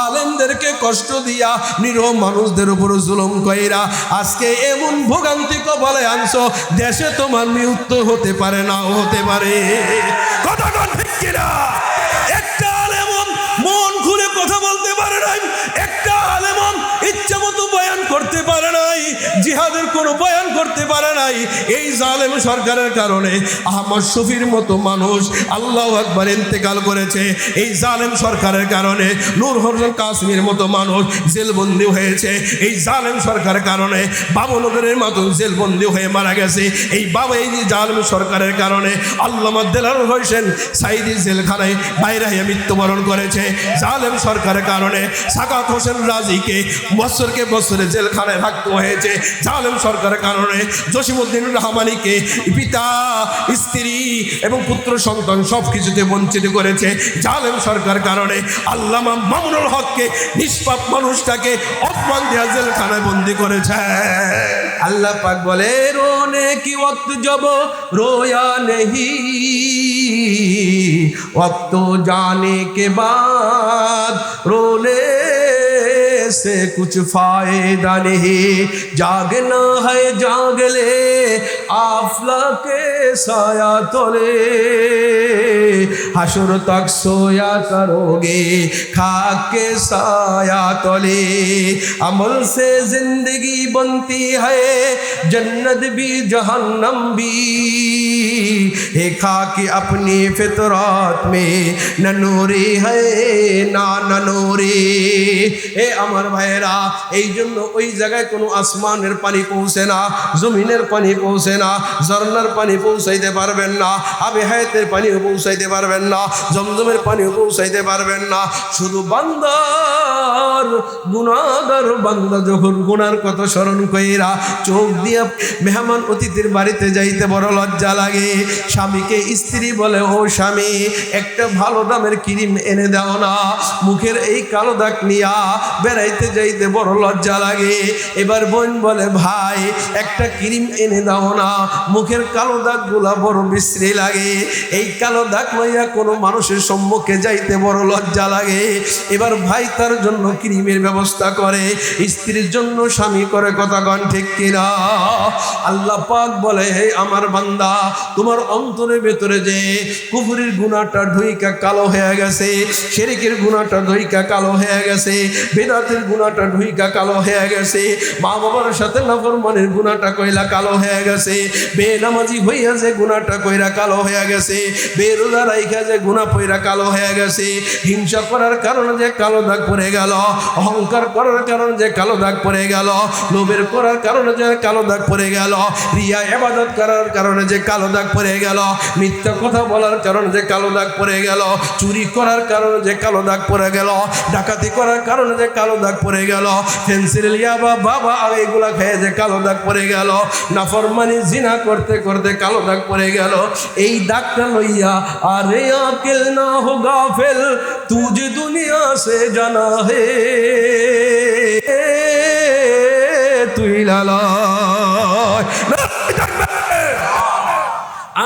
আলেমদেরকে কষ্ট দিয়া নিরহ মানুষদের উপর জুলম কইরা আজকে এমন ভোগান্তি কপালে আনছো, দেশে তোমার মৃত্যু হতে পারে না, হতে পারে। কন আলেমন মন কথা বলতে পারে নাই আলেমন করতে পারে নাই জিহাদের কোনো বয়ান করতে পারে নাই। এই জালেম সরকারের কারণে আহমদ শফির মতো মানুষ আল্লাহ আকবর ইন্তেকাল করেছে। এই জালেম সরকারের কারণে নূর হোসেন কাশ্মীর মতো মানুষ জেলবন্দি হয়েছে। এই জালেম সরকারের কারণে বাবনগরের মতো জেলবন্দি হয়ে মারা গেছে। এই বাবা এই জালেম সরকারের কারণে আল্লামা দেলার হোসেন সাইদি জেলখানায় বাইরে হয়ে মৃত্যুবরণ করেছে। জালেম সরকারের কারণে সাকাত হোসেন রাজিকে বছরকে বছরে জেলখানায় থাকতে হয়েছে। জালেম সরকারের কারণে জসিমুদ্দিন রহমানিকে পিতা, স্ত্রী এবং পুত্র, সন্তান সব কিছুতে বঞ্চিত করেছে জালেম সরকার কারণে। আল্লাহ মামুনুল হককে নিষ্পাপ মানুষটাকে অপমান দেওয়া জেলখানায় বন্দি করেছে। আল্লাহ পাক বলে রোনে কি অত যাব রোয়া নেহি। অত জানে কে বাদ রোনে से कुछ फ़ायदा नहीं। जागना है जाग ले। आफला के साया तोले हशर तक सोया करोगे खाक के साया तोले अमल से जिंदगी बनती है जन्नत भी जहन्नम भी हे खाकी अपनी फितरत में न नूरी है না না নূরে এ আমার ভাইয়েরা এই জন্য ওই জায়গায় কোনো আসমানের পানি পৌঁছে না জমিনের পানি পৌঁছে না না ঝর্ণার পানি পৌঁছাইতে পারবেন না আবে হায়াতের পানিও পৌঁছাইতে পারবেন না, জমজমের পানিও পৌঁছাইতে পারবেন না। শুধু বান্দার গুণাগার বান্দা যখন গুনার কথা স্মরণ কইরা চোখ দিয়া মেহমান অতিথির বাড়িতে যাইতে বড় লজ্জা লাগে। স্বামীকে স্ত্রী বলে, ও স্বামী, একটা ভালো দামের ক্রিম এনে দাও না, মুখের এই কালো দাগ নিয়া বেড়াইতে যাইতে বড় লজ্জা লাগে। এবার বোন বলে, ভাই, একটা ক্রিম এনে দাও না মুখের কালো দাগগুলা বড় বিশ্রী লাগে। এই কালো দাগ লইয়া কোনো মানুষের সম্মুখে যাইতে বড় লজ্জা লাগে। এবার ভাই তার জন্য ক্রিমের ব্যবস্থা করে। স্ত্রীর জন্য স্বামী করে কথা গণ ঠিক কিনা। আল্লাহ পাক বলে, হে আমার বান্দা, তোমার অন্তরের ভেতরে যে কুফুরির গুণাটা ঢুইকা কালো হয়ে গেছে শেরিকের গুণাটা ঢুইকা কালো হয়ে গেছে, বেদাতের গুণাটা ঢুইকা কালো হয়ে গেছে মা বাবার সাথে নাফরমানের গুণাটা কইলা কালো হয়ে গেছে বেনামাজি হইয়া যে গুণাটা কইরা কালো হয়ে গেছে। বেরোজা রাইখা যে গুণা পইরা কালো হয়ে গেছে। হিংসা করার কারণে যে কালো দাগ পড়ে গেল। অহংকার করার কারণে যে কালো দাগ পড়ে গেল। লোভের করার কারণে যে কালো দাগ পড়ে গেল। রিয়া এবাদত করার কারণে যে কালো দাগ পড়ে গেল। মিথ্যা কথা বলার কারণে যে কালো দাগ পড়ে গেল। চুরি করার কারণে যে কালো দাগ পড়ে গেল। ডাকাতি করার কারণে যে কালো দাগ পড়ে গেল। পেন্সিল লিয়া বা বাবা আর এগুলা খেয়ে যে কালো দাগ পড়ে গেল। নাফরমানি জিনা করতে করতে কালো দাগ পড়ে গেল। এই দাগটা লইয়া, আরে আকেল না হো গাফেল তুঝে দুনিয়া সে জানা হে, তুই লালা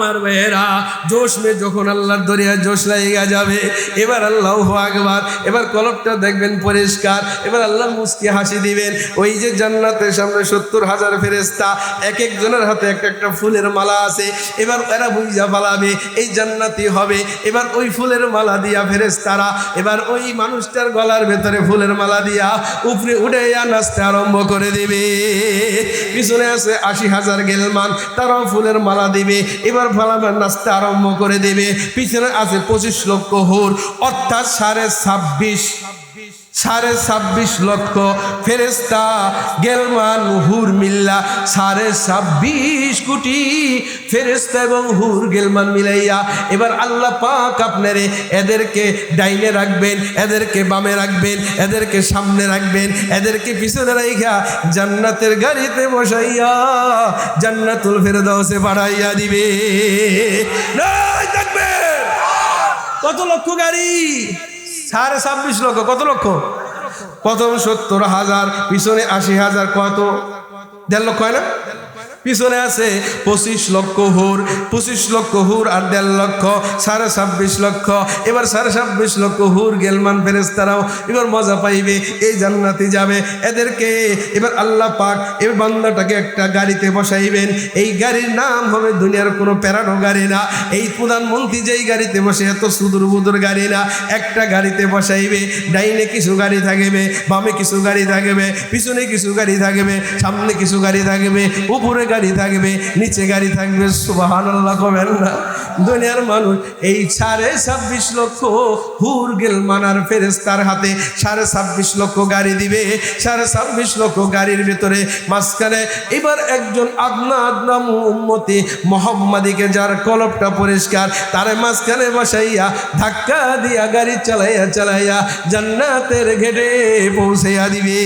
আমার মেয়েরা জোশ মে যখন আল্লাহর দরিয়া জোশ লাগিয়া যাবে, এবার আল্লাহ আকবার, এবার কলকটা দেখবেন পরিষ্কার, এবার আল্লাহ মুস্কি হাসি দিবেন। ওই যে জান্নাতের সামনে সত্তর হাজার ফেরেস্তা এক একজনের হাতে একটা একটা ফুলের মালা আছে, এবার এরা বুঝা পালাবে, এই জান্নাতি হবে। এবার ওই ফুলের মালা দিয়া ফেরেস্তারা এবার ওই মানুষটার গলার ভেতরে ফুলের মালা দিয়া উপরে উঠে নাচতে আরম্ভ করে দিবে। পিছনে আছে আশি হাজার গেলমান, তারাও ফুলের মালা দিবে। এবার ফালাবার নাচতে আরম্ভ করে দেবে। পিছনে আছে পঁচিশ লক্ষ হোর অর্থাৎ সাড়ে ছাব্বিশ সাড়ে ছাব্বিশ লক্ষ ফেরেস্তা গেলমান হুর মিল্লা। সাড়ে ছাব্বিশ কোটি ফেরেস্তা এবং হুর গেলমান মিলাইয়া এবার আল্লাহ পাক আপনারে এদেরকে ডাইনে রাখবেন, এদেরকে বামে রাখবেন, এদেরকে সামনে রাখবেন, এদেরকে পিছনে রাইখা জান্নাতের গাড়িতে বসাইয়া জান্নাতুল ফেরদাউসে বাড়াইয়া দিবে। কত লক্ষ গাড়ি? সাড়ে ছাব্বিশ লক্ষ, কত লক্ষ? প্রথম সত্তর হাজার, পিছনে আশি হাজার, কত? দেড় লক্ষ হয় না? পিছনে আছে পঁচিশ লক্ষ হুর। পঁচিশ লক্ষ হুর আর দেড় লক্ষ, সাড়ে ছাব্বিশ লক্ষ। এবার সাড়ে ছাব্বিশ লক্ষ হুর গেলমান ফেরেস্তারাও এবার মজা পাইবে, এই জান্নাতে যাবে। এদেরকে এবার আল্লাহ পাক এবার বান্দাটাকে একটা গাড়িতে বসাইবেন। এই গাড়ির নাম হবে দুনিয়ার কোনো প্যারানো গাড়ি না। এই প্রধানমন্ত্রী যেই গাড়িতে বসে, এত সুদূর বুদুর গাড়ি না। একটা গাড়িতে বসাইবে, ডাইনে কিছু গাড়ি থাকবে, বামে কিছু গাড়ি থাকবে, পিছনে কিছু গাড়ি থাকবে, সামনে কিছু গাড়ি থাকবে, উপরে গাড়ি থাকবে নিচে গাড়ি থাকবে সুবাহান আল্লাহ কবেন না। দুনিয়ার মানুষ এই সাড়ে ছাব্বিশ লক্ষ হুর গেল মানার ফেরেস্তার হাতে সাড়ে ছাব্বিশ লক্ষ গাড়ি দিবে সাড়ে ছাব্বিশ লক্ষ গাড়ির ভেতরে মাঝখানে এবার একজন আদনা আদনা উম্মতি মোহাম্মদীকে যার কলপটা পরিষ্কার তার মাঝখানে বসাইয়া ধাক্কা দিয়া গাড়ি চালাইয়া চালাইয়া জান্নাতের ঘেটে পৌঁছাইয়া দিবে।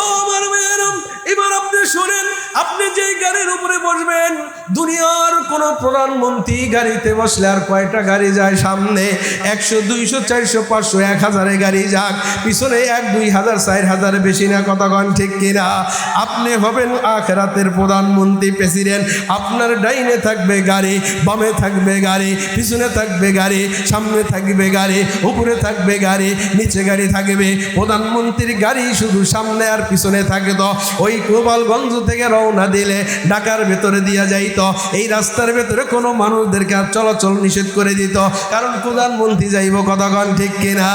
ও আমার মেয়েরাম, এবার আপনি শোনেন আপনি যেই গাড়ির উপরে বসবেন, দুনিয়ার কোন প্রধানমন্ত্রী গাড়িতে বসলে আর কয়টা গাড়ি যায় সামনে? একশো, দুইশো, চারশো, পাঁচশো, এক হাজারে গাড়ি যাক। পিছনে এক, দুই হাজার, চার হাজারে বেশি না কতক্ষণ ঠিক কিনা? আপনি হবেন আখেরাতের প্রধানমন্ত্রী, প্রেসিডেন্ট। আপনার ডাইনে থাকবে গাড়ি, বামে থাকবে গাড়ি, পিছনে থাকবে গাড়ি, সামনে থাকবে গাড়ি, উপরে থাকবে গাড়ি, নিচে গাড়ি থাকবে। প্রধানমন্ত্রীর গাড়ি শুধু সামনে আর পিছনে থাকে তো। ওই গোপালগঞ্জ থেকে রওনা দিলে ঢাকার ভেতরে দিয়া যাইত। এই রাস্তার ভেতরে কোনো মানুষদেরকে আর চলাচল নিষেধ করে দিত। কারণ প্রধানমন্ত্রী যাইব কতক্ষণ ঠিক কিনা?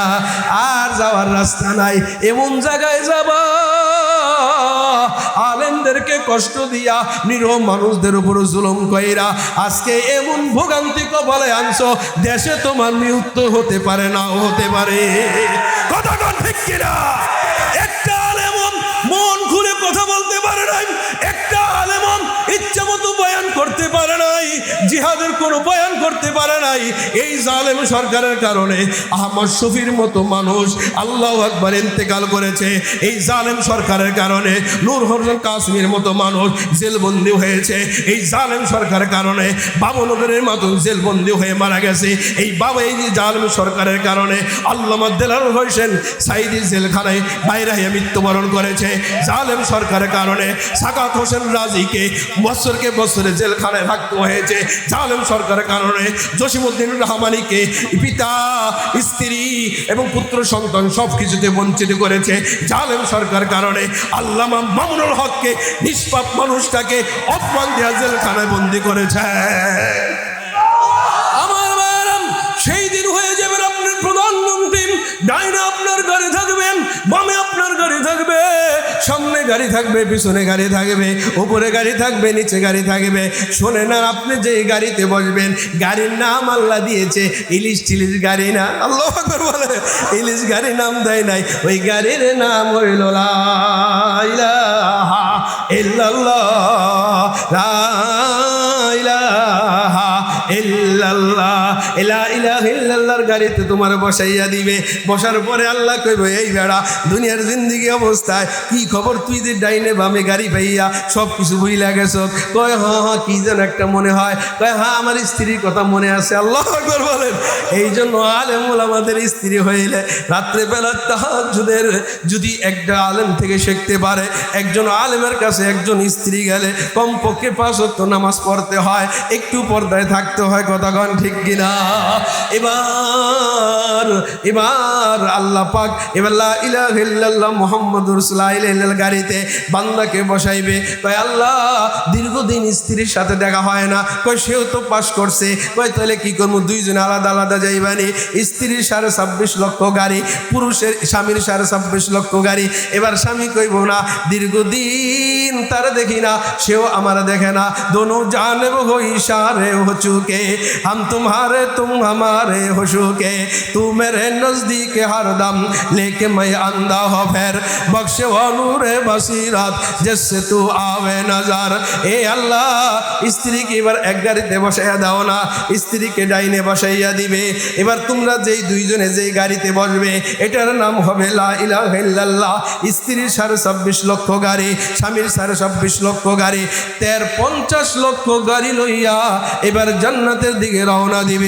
আর যাওয়ার রাস্তা নাই। এমন জায়গায় যাবা, আলেমদেরকে কষ্ট দিয়া, নিরহ মানুষদের উপর জুলুম কইরা। আজকে এমন ভোগান্তি কপালে আনছো, দেশে তোমার মৃত্যু হতে পারে না, হতে পারে। কতক্ষণ ঠিক কিনা? জিহাদের কোনো বয়ান করতে পারে নাই। এই জালেম সরকারের কারণে আহমদ শফির মতো মানুষ আল্লাহ আকবর ইন্তেকাল করেছে। এই জালেম সরকারের কারণে নূর হরজন কাশ্মীর মতো মানুষ জেলবন্দি হয়েছে। এই জালেম সরকারের কারণে বাবনগরের মতো জেলবন্দি হয়ে মারা গেছে। এই বাবা, এই জালেম সরকারের কারণে আল্লামা দেলার হোসেন সাইদি জেলখানায় বাইরে মৃত্যুবরণ করেছে। জালেম সরকারের কারণে সাকাত হোসেন রাজিকে বছরকে বছরে জেলখানায় থাকতে হয়েছে। জালেম সরকারের কারণে জসিমুদ্দিন রহমানিকে পিতা, স্ত্রী এবং পুত্র, সন্তান সব কিছুতে বঞ্চিত করেছে। জালেম সরকার কারণে আল্লামা মামুনুল হককে নিষ্পাপ মানুষটাকে অপমান দেওয়া জেলখানায় বন্দি করেছে। সেই দিন হয়ে যাবেন আপনার প্রধানমন্ত্রী। ডাইনে আপনার ঘরে থাকবেন, বামে আপনার সামনে গাড়ি থাকবে, পিছনে গাড়ি থাকবে, উপরে গাড়ি থাকবে, নিচে গাড়ি থাকবে। শোনে না আপনি যে গাড়িতে বসবেন, গাড়ির নাম আল্লাহ দিয়েছে, ইলিশ টিলিশ গাড়ি না? আল্লাহ বলে, ইলিশ গাড়ি নাম দেয় নাই, ওই গাড়ির নাম হইল লা ইলাহা ইল্লাল্লাহ, লা ইলাহা ইল্লাল্লাহ ইলা ইল্লাল্লাহর গাড়িতে তোমার বসাইয়া দিবে। বসার পরে আল্লাহ কইব, এই বেড়া, দুনিয়ার জিন্দিগি অবস্থায় কি খবর? তুই যে ডাইনে বামে গাড়ি পাইয়া সব কিছু বুঝলা গেছ কয় হ্যাঁ হ্যাঁ কি যেন একটা মনে হয়। কয় হ্যাঁ আমার স্ত্রীর কথা মনে আছে। আল্লাহ আকবার বলেন। এই জন্য আলেমুল আমাদের স্ত্রী হইলে রাত্রেবেলা তাহাজুদের যদি একটা আলেম থেকে শিখতে পারে, একজন আলেমের কাছে একজন স্ত্রী গেলে কমপক্ষে পাঁচ নামাজ পড়তে হয়, একটু পর্দায় থাকতে হয় কথাগণ ঠিক কিনা? এবার এবার আল্লাহ পাক এবার ইলাহিল্লাহ মোহাম্মদ গাড়িতে বান্দাকে বসাইবে। কয় আল্লাহ, দীর্ঘদিন স্ত্রীর সাথে দেখা হয় না। কয় সেও তো পাস করছে। কয় তাহলে কী করব? দুইজনে আলাদা আলাদা যাইবানি। স্ত্রীর সাড়ে ছাব্বিশ লক্ষ গাড়ি, পুরুষের স্বামীর সাড়ে ছাব্বিশ লক্ষ গাড়ি। এবার স্বামী কইব, না, দীর্ঘদিন তার দেখি না, সেও আমার দেখে না। দোনো জানব হই সারে হচুকে হাম তোমার तुम्हारे तुम हमारे हो चुके तू मेरे नजदीक हरदम लेके मैं अंधा हो फिर बख्शे वो नूर बसीरत जिससे तू आवे नजर এ আল্লাহ স্ত্রীকে এবার এক গাড়িতে বসাইয়া দাও না স্ত্রীকে ডাইনে বসাইয়া দিবে এবার তোমরা যেই দুইজনে যেই গাড়িতে বসবে এটার নাম হবে লা ইলাহা ইল্লাল্লাহ স্ত্রীর সাড়ে ছাব্বিশ লক্ষ গাড়ি স্বামীর সাড়ে ছাব্বিশ লক্ষ গাড়ি তের পঞ্চাশ লক্ষ গাড়ি লইয়া এবার জান্নাতের দিকে রওনা দিবে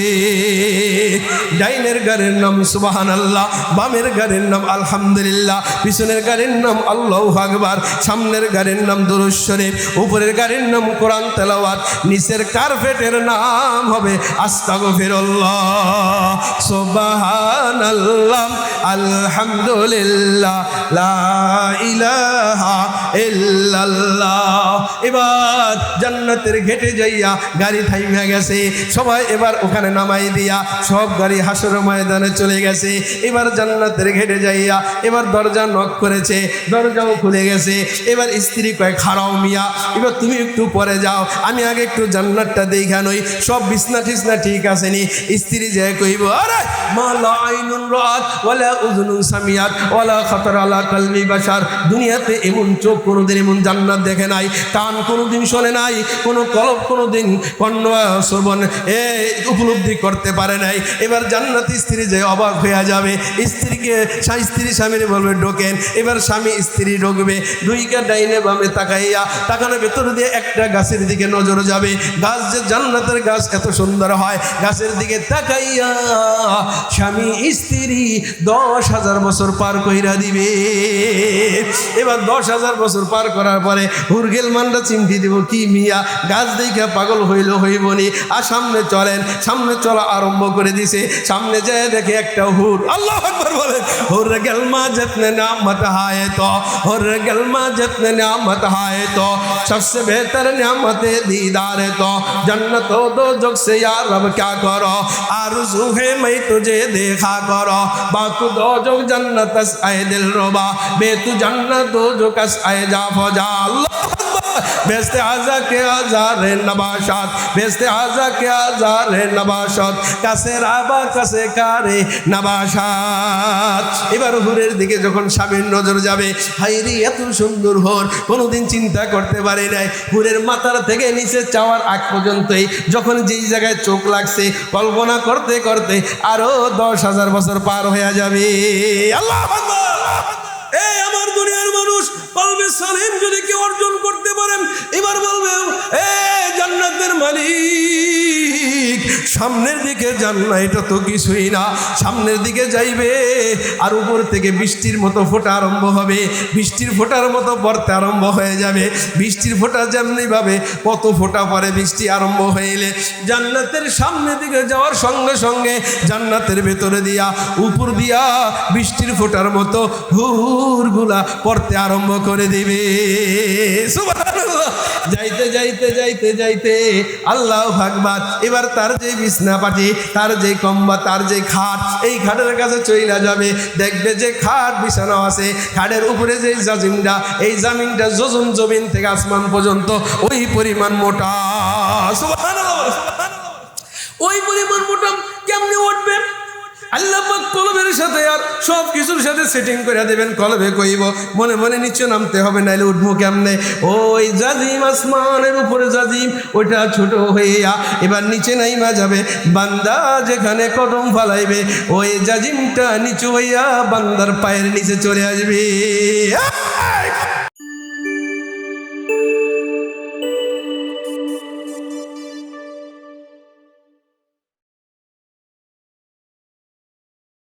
ডাইনের গাড়ির নাম সুবাহান আল্লাহ বামের গাড়ির নাম আলহামদুলিল্লাহ, পিছনের গাড়ির নাম আল্লাহ আকবার, সামনের গাড়ির নাম দুরুজ শরীফ, উপরের গাড়ির নাম কোরআন তেলাওয়াত, নিচের কার্পেটের নাম হবে আস্তাগফিরুল্লাহ, সুবহানাল্লাহ, আলহামদুলিল্লাহ, লা ইলাহা ইল্লাল্লাহ। এবার জান্নাতের ঘেটে যাইয়া গাড়ি থাইমা গেছে, সবাই এবার ওখানে নামাই দিয়া সব গাড়ি হাসর ময়দানে চলে গেছে। এবার জান্নাতের ঘেটে যাইয়া এবার দরজা নক করেছে, দরজাও খুলে গেছে। এবার স্ত্রী কয় খারাও মিয়া, এবার তুমি একটু পরে যাও, আমি আগে একটু জান্নাতটা দেখা নই সব বিছনা টিসনা ঠিক আছে নি? স্ত্রী যে কইব আরে, মা লা আইনুন রাত, ওয়ালা উযুনুন সামিয়াত, ওয়ালা খাতার আলা কলবি বাশার। দুনিয়াতে এমন চোখ কোনোদিন এমন জান্নাত দেখে নাই, কান কোনোদিন শোনে নাই, কোনো কলব কোনোদিন কর্ণ শ্রবণ, এ উপলব্ধি করতে পারে নাই। এবার জান্নাত স্ত্রী যে অবাক হয়ে যাবে, স্ত্রীকে স্ত্রী স্বামীর বলবে, ঢোকেন। এবার স্বামী স্ত্রী ঢুকবে দুইকে ডাইনে বামে তাকাইয়া তাকানো ভেতর দিয়ে একটা গাছের দিকে নজর যাবে। গাছ যে জান্নাতের গাছ, এত সুন্দর হয়। গাছের দিকে তাকাইয়া স্বামী স্ত্রী দশ হাজার বছর পার কইরা দিবে এবার দশ হাজার বছর পার করার পরে হুরগেল মানটা চিমটি দিব কি মিয়া গাছ দেখে পাগল হইল হইবনি আর সামনে চলেন সামনে চলা আরম্ভ করে দিছে সামনে যায় দেখে একটা হুর আল্লাহ আকবর বলে হুর গেল মা जतने नियामत हाय तो हुर गल मा जतने नियामत हाय तो सबसे बेहतर नियामत दीदार तो जन्नत हो दो जग से यार रब क्या करो आरज़ू है मैं तुझे দেখা কর। বা তু দোজক জান্নাত আয়ে দিল রবা। বে তু জান্নাত দোজক আয়ে যা ফজা। আল্লাহ বেস্তে আজা কে আজারে নবাসাত বেস্তে আজা কে আজারে নবাসাত কাছে রাবা কাছে কারে নবাসাত এবার হুরের দিকে যখন স্বামীর নজর যাবে হাইরি এত সুন্দর হোর, কোনোদিন চিন্তা করতে পারে নাই। হুরের মাথার থেকে নিচে চাওয়ার আগ পর্যন্তই যখন যেই জায়গায় চোখ লাগছে, কল্পনা করতে করতে আরও দশ হাজার বছর পার হয়ে যাবে। আল্লাহ! এই আমার দুনিয়ার মানুষ বলবে সালেম যদি কেউ অর্জন করতে পারেন। এবার বলবে, এ জান্নাতের মালিক, সামনের দিকে জান্না এটা তো কিছুই না। সামনের দিকে যাইবে, আর উপর থেকে বৃষ্টির মতো ফোটা আরম্ভ হবে। বৃষ্টির ফোটার মতো পড়তে আরম্ভ হয়ে যাবে। বৃষ্টির ফোটা যেমনি ভাবে কত ফোটা পরে বৃষ্টি আরম্ভ হইলে জান্নাতের সামনের দিকে যাওয়ার সঙ্গে সঙ্গে জান্নাতের ভেতরে দিয়া, উপর দিয়া বৃষ্টির ফোটার মতো হুরগুলা পড়তে আরম্ভ করে দিবে। যাইতে যাইতে যাইতে যাইতে আল্লাহ ভাগবাদ এবার তার যে বিছনা পাটি তার যে কম্বা তার যে খাট, এই খাটের কাছে চইলা যাবে। দেখবে যে খাট বিছানো আছে। খাটের উপরে যে জাজিমটা এই জামিনটা যোজন জমিন থেকে আসমান পর্যন্ত, ওই পরিমাণ মোটা। ওই পরিমাণ মোটা কেমনে উঠবে? আল্লাহ কলবের সাথে আর সব কিছুর সাথে সেটিং করে দেবেন, কলবে কইব, মনে মনে নিচে নামতে হবে, নাইলে উঠবো কেমনে ওই জাজিম আসমানের উপরে জাজিম, ওইটা ছোট হইয়া এবার নিচে নাইমা যাবে, বান্দা যেখানে কদম ফালাইবে, ওই জাজিমটা নিচু হইয়া বান্দার পায়ের নিচে চলে আসবে!